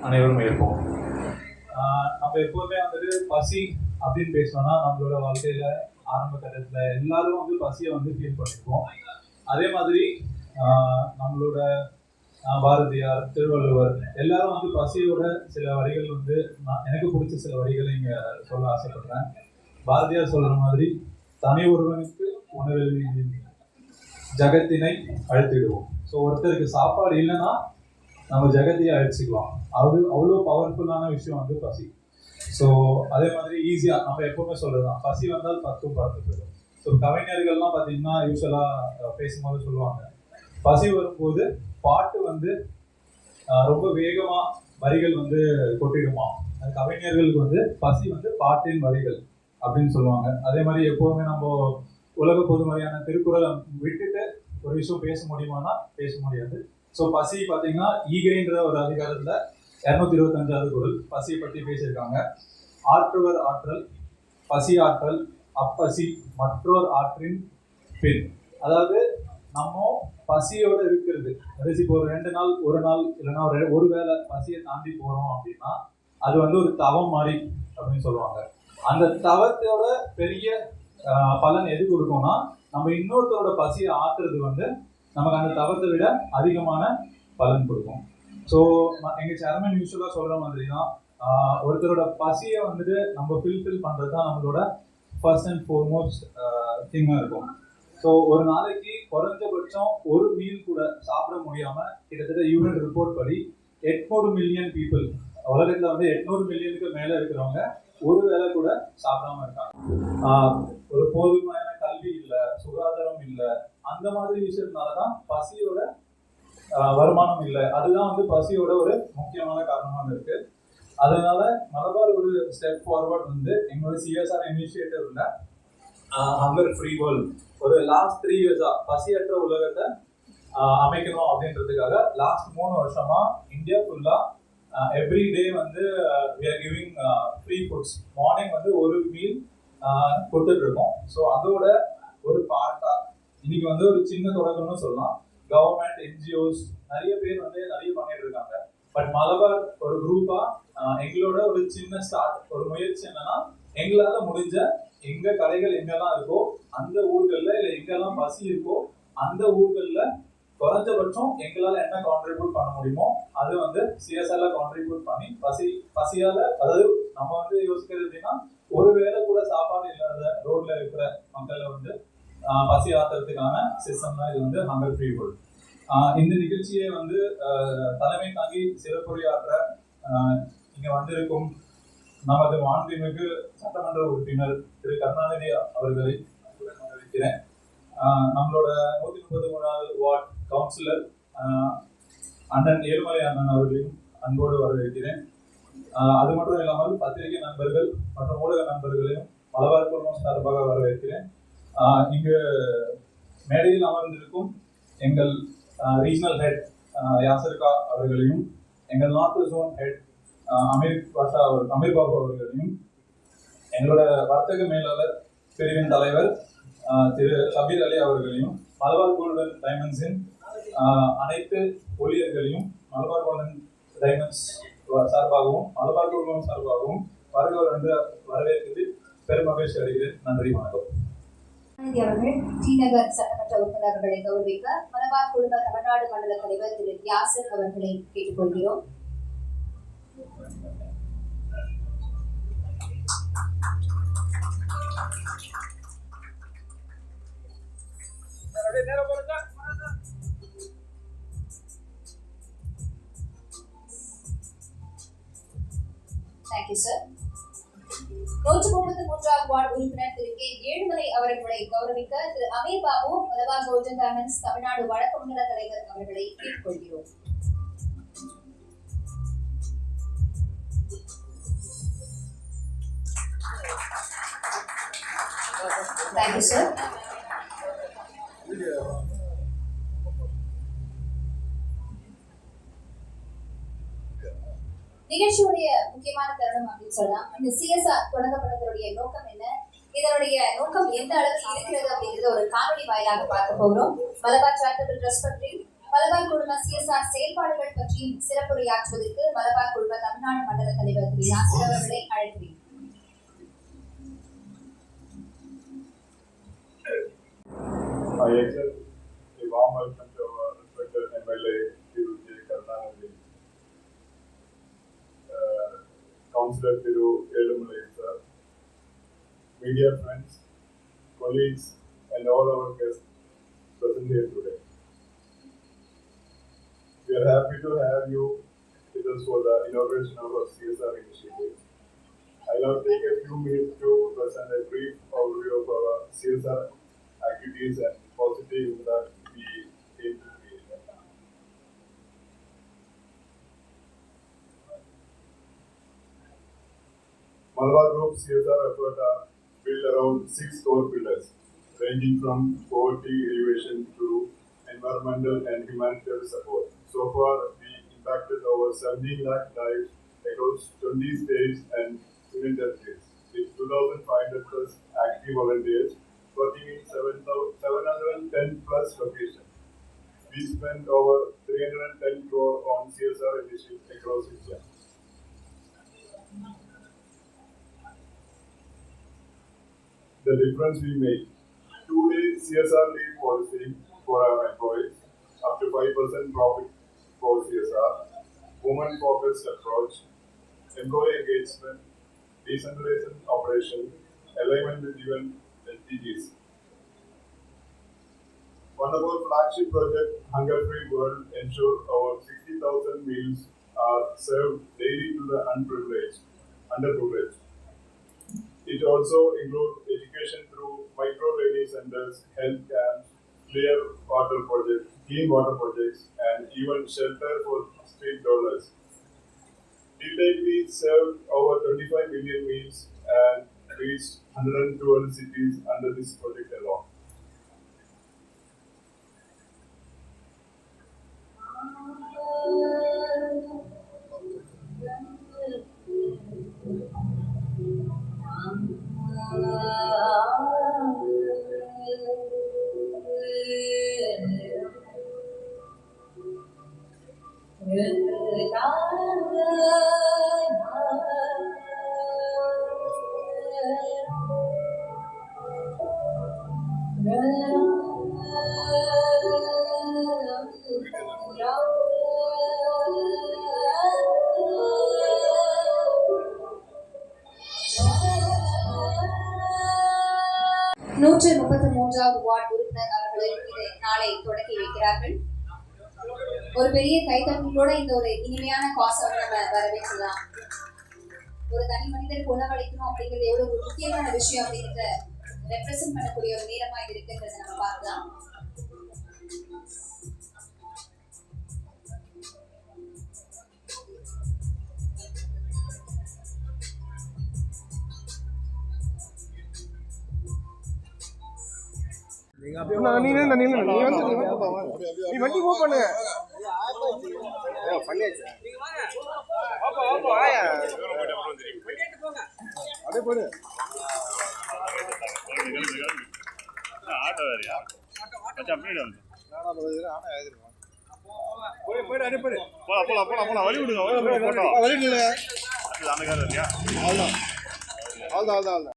அனைவரும் இருப்போம். ஆஹ் நம்ம எப்போதுமே வந்துட்டு பசி அப்படின்னு பேசணும்னா நம்மளோட வாழ்க்கையில ஆரம்ப கட்டத்துல எல்லாரும் வந்து பசியை வந்து ஃபீல் பண்ணிருப்போம் அதே மாதிரி ஆஹ் நம்மளோட பாரதியார் திருவள்ளுவர் எல்லாரும் வந்து பசியோட சில வரிகள் வந்து நான் எனக்கு பிடிச்ச சில வரிகளை இங்கே சொல்ல ஆசைப்படுறேன். பாரதியார் சொல்கிற மாதிரி தனி ஒருவனுக்கு உணவில் ஜகத்தினை அழுத்திடுவோம். ஸோ ஒருத்தருக்கு சாப்பாடு இல்லைன்னா நம்ம ஜெகத்தையே அழிச்சுக்கலாம் அது அவ்வளோ பவர்ஃபுல்லான விஷயம் வந்து பசி. ஸோ அதே மாதிரி ஈஸியாக நம்ம எப்பவுமே சொல்கிறதான் பசி வந்தால் பத்தும் பார்த்து போயிடும் ஸோ கவிஞர்கள்லாம் பார்த்தீங்கன்னா யூஸ்வலாக பேசும்போது சொல்லுவாங்க. பசி வரும்போது பாட்டு வந்து ரொம்ப வேகமாக வரிகள் வந்து கொட்டிடுமா? அது கவிஞர்களுக்கு வந்து பசி வந்து பாட்டின் வரிகள் அப்படின்னு சொல்லுவாங்க. அதே மாதிரி எப்போவுமே நம்ம உலக பொதுமறையான திருக்குறளை விட்டுட்டு ஒரு விஷயம் பேச முடியுமானா பேச முடியாது. ஸோ பசி பார்த்தீங்கன்னா ஈகைன்ற ஒரு அதிகாரத்தில் இரநூத்தி இருபத்தஞ்சாவது குரல் பசியை பற்றி பேசியிருக்காங்க. ஆற்றுவர் ஆற்றல் பசி ஆற்றல் அப்பசி மற்றொரு ஆற்றின் பின். அதாவது நம்ம பசியோட இருக்கிறது. அதாவது இப்போ ஒரு ரெண்டு நாள் ஒரு நாள் இல்லைன்னா ஒரு ஒரு வேளை பசியை தாண்டி போகிறோம் அப்படின்னா அது வந்து ஒரு தவம் மாதிரி அப்படின்னு சொல்லுவாங்க. அந்த தவத்தோட பெரிய பலன் எது கொடுக்கும்னா நம்ம இன்னொருத்தரோட பசியை ஆத்துறது வந்து நமக்கு அந்த தவத்தை விட அதிகமான பலன் கொடுக்கும். ஸோ எங்கள் சேர்மன் யூஸ்வலாக சொல்கிற மாதிரி தான் ஒருத்தரோட பசியை வந்துட்டு நம்ம ஃபில்ஃபில் பண்ணுறது தான் நம்மளோட ஃபர்ஸ்ட் அண்ட் ஃபோர்மோஸ்ட் திங்காக இருக்கும். ஸோ ஒரு நாளைக்கு குறைஞ்சபட்சம் ஒரு மீல் கூட சாப்பிட முடியாம கிட்டத்தட்ட யூனிட் ரிப்போர்ட் படி எட்நூறு மில்லியன் பீப்புள் உலகத்துல வந்து எட்நூறு மில்லியனுக்கு மேல இருக்கிறவங்க ஒரு வேளை கூட சாப்பிடாம இருக்காங்க. ஒரு போதுமான கல்வி இல்லை சுகாதாரம் இல்லை அந்த மாதிரி விஷயத்தினால தான் பசியோட வருமானம் இல்லை. அதுதான் வந்து பசியோட ஒரு முக்கியமான காரணமாக இருக்கு. அதனால மலபார் ஒரு ஸ்டெப் ஃபார்வர்ட் வந்து எங்களோட சிஎஸ்ஆர் இனிஷியேட்டிவ்ல ஹங்கர் ஃப்ரீ வேர்ல்ட் ஒரு லாஸ்ட் த்ரீ இயர்ஸாக பசியற்ற உலகத்தை அமைக்கணும் அப்படின்றதுக்காக லாஸ்ட் மூணு வருஷமாக இந்தியா ஃபுல்லாக எவ்ரி டே வந்து we are giving free foods morning வந்து ஒரு மீல் கொடுத்துட்டு இருக்கோம். ஸோ அதோட ஒரு பார்ட்டா இன்னைக்கு வந்து ஒரு சின்ன தொடக்கம்னு சொல்லலாம். கவர்மெண்ட் என்ஜிஓஸ் நிறைய பேர் வந்து நிறைய பண்ணிட்டு இருக்காங்க. பட் மலபார் ஒரு குரூப்பா எங்களோட ஒரு சின்ன ஸ்டார்ட் ஒரு முயற்சி என்னன்னா எங்களால முடிஞ்ச எங்க கடைகள் எங்கெல்லாம் இருக்கோ அந்த ஊர்கள்ல இல்ல எங்கெல்லாம் பசி இருக்கோ அந்த ஊர்கள்ல குறைஞ்சபட்சம் எங்களால என்ன கான்ட்ரிபியூட் பண்ண முடியுமோ அது வந்து சிஎஸ்ஆர்ல கான்ட்ரிபியூட் பண்ணி பசி பசியால அதாவது நம்ம வந்து யோசிக்கிறது எப்படின்னா ஒரு வேளை கூட சாப்பாடு இல்லாத ரோட்ல இருக்கிற மக்களை வந்து பசி ஆத்துறதுக்கான சிஸ்டம் தான் இது வந்து ஹங்கர் ஃப்ரீ ஃபுட் இந்த நிகழ்ச்சியை வந்து தலைமை தாங்கி சிறப்புரையாற்ற ஆஹ், இங்க வந்திருக்கும் நமது மாண்புமிகு சட்டமன்ற உறுப்பினர் திரு கருணாநிதி அவர்களை அன்புடன் வரவேற்கிறேன் நம்மளோட நூத்தி முப்பத்தி மூணாவது வார்ட் கவுன்சிலர் அண்ணன் ஏழுமலை அண்ணன் அவர்களையும் அன்போடு வரவேற்கிறேன். அது மட்டும் இல்லாமல் பத்திரிகை நண்பர்கள் மற்றும் ஊடக நண்பர்களையும் மலபார் குழுமம் சார்பாக வரவேற்கிறேன். இங்கு மேடையில் அமர்ந்திருக்கும் எங்கள் ரீஜனல் ஹெட் யாசர்கா அவர்களையும் எங்கள் north zone head Ameer Basha அவர் அமீர் பாபு அவர்களையும் எங்களோட வர்த்தக மேலாளர் பிரிவின் தலைவர் திரு ஷபீர் அலி அவர்களையும் மலபார் கோல்டன் டைமண்ட்ஸின் அனைத்து ஊழியர்களையும் மலபார் கோல்டன் டைமண்ட்ஸ் சார்பாகவும் மலபார் குழுமம் சார்பாகவும் வருகிறவர் என்று வரவேற்பதில் பெருமகிழ்ச்சி அடைகிறேன். நன்றி வணக்கம். அவர்கள் டி சட்டமன்ற உறுப்பினர்களை கௌரவிக்க மலபார் குழும தமிழ்நாடு மண்டல தலைவர் திரு யாசர் அவர்களை கேட்டுக்கொள்கிறோம். தேங்க்யூ சார் நூற்று முப்பத்தி வார்டு உறுப்பினர் திரு கே. ஏழுமலை அவர்களை கௌரவிக்க திரு அமீர் பாபு கோல்டன் டைமண்ட்ஸ் தமிழ்நாடு வடக்கு தலைவர் அவர்களை கேட்டுக்கொள்கிறோம். தேங்க்யூ சார் நிகழ்ச்சியுடைய முக்கியமான தருணம் அப்படின்னு சொல்லலாம். இந்த சிஎஸ்ஆர் தொடங்கப்பட்டதனுடைய நோக்கம் என்ன? இதனுடைய நோக்கம் எந்த அளவுக்கு இருக்கிறது அப்படிங்கறத ஒரு காணொலி வாயிலாக பார்க்க போகிறோம். மலபார் சேரிட்டபிள் ட்ரஸ்ட் பற்றி மலபார் குழும சிஎஸ்ஆர் செயல்பாடுகள் பற்றியும் சிறப்புரையாற்றுவதற்கு மலபார் குழும தமிழ்நாடு மண்டல தலைவர் திரு யாசிர் அவர்களை அழைக்கிறேன். I accept a warm welcome to our respected MLA, Thiru J. Uh, Councillor Thiru Elumalai, sir, media friends, colleagues, and all our guests present here today. We are happy to have you with us for the inauguration of our CSR initiative. I'll now take a few minutes to present a brief overview of our CSR activities and positive that we aim to create. Malabar Group CSR effort are built around six core pillars, ranging from poverty elevation to environmental and humanitarian support. So far, we impacted over 17 lakh lives across 20 states and union territories, with 2,500 plus active volunteers working in 7,000 710 plus locations. We spent over 310 crore on CSR initiatives across India. The difference we make. Two-day CSR leave policy for our employees, up to 5% profit for CSR, woman-focused approach, employee engagement, decentralization operation, alignment with UN SDGs. One of our flagship projects, Hunger Free World, ensure over 60,000 meals are served daily to the unprivileged, underprivileged. It also includes education through micro learning centers, health camps, clear water projects, clean water projects, and even shelter for street dwellers. Till date, we served over 25 million meals and reached 112 cities under this project alone. நூற்றி முப்பத்தி மூன்றாவது ward உறுப்பினர் அவர்களை நாளை தொடங்கி வைக்கிறார்கள். ஒரு பெரிய கைத்தட்டலோட இந்த ஒரு இனிமையான காசை நம்ம வரவேற்கலாம் ஒரு தனி மனிதர் உணவளிக்கணும் அப்படிங்கிறது எவ்வளவு ஒரு முக்கியமான விஷயம் அப்படிங்கிறத ரெப்ரசென்ட் பண்ணக்கூடிய ஒரு நேரமா இது இருக்குன்றத நம்ம பார்க்கலாம் நான் நீ நில்லு, நீ வந்து நீ வந்து நீ வண்டி மூவ் பண்ணு பண்ணியாச்சு. அப்படியே போடு. ஆட்டோ வேறையா அப்படியே போய் போயிடு அப்படியே போயிடு போலாம் போலாம் போலாம் போலாம் வழி விடுங்க வழி விடுங்க அவ்வளோதான் அவ்வளோதான் அவ்வளோதான்